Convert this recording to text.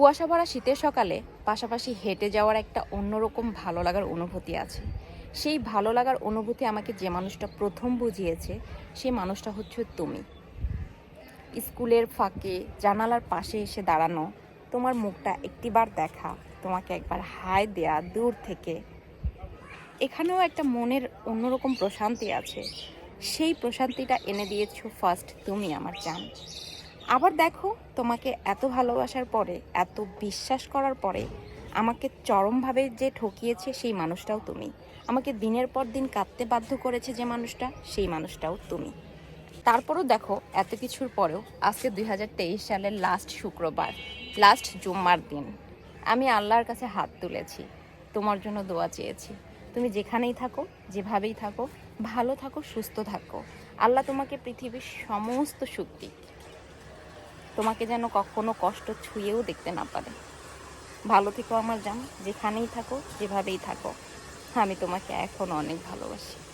কুয়াশা ভরা শীতের সকালে পাশাপাশি হেঁটে যাওয়ার একটা অন্যরকম ভালো লাগার অনুভূতি আছে। সেই ভালো লাগার অনুভূতি আমাকে যে মানুষটা প্রথম বুঝিয়েছে সেই মানুষটা হচ্ছে তুমি। স্কুলের ফাঁকে, জানালার পাশে এসে দাঁড়ানো, তোমার মুখটা একটিবার দেখা, তোমাকে একবার হাই দেয়া দূর থেকে। এখানেও একটা মনের অন্যরকম প্রশান্তি আছে। সেই প্রশান্তিটা এনে দিয়েছ ফার্স্ট তুমি, আমার জান। আবার দেখো, তোমাকে এত ভালোবাসার পরে, এত বিশ্বাস করার পরে, আমাকে চরমভাবে যে ঠকিয়েছে সেই মানুষটাও তুমি। আমাকে দিনের পর দিন কাঁদতে বাধ্য করেছে যে মানুষটা, সেই মানুষটাও তুমি। তারপরও দেখো, এত কিছুর পরেও আজকে দু হাজার তেইশ সালের লাস্ট শুক্রবার লাস্ট জুম্মার দিন, আমি আল্লাহর কাছে হাত তুলেছি। তোমার জন্য দোয়া চেয়েছি। তুমি যেখানেই থাকো, যেভাবেই থাকো, ভালো থাকো, সুস্থ থাকো। আল্লাহ তোমাকে পৃথিবীর সমস্ত সুখ দিক। তোমাকে যেন কখনো কষ্ট ছুঁয়েও দেখতে না পারে। ভালো থেকো আমার জান, যেখানেই থাকো, যেভাবেই থাকো। আমি তোমাকে এখনও অনেক ভালোবাসি।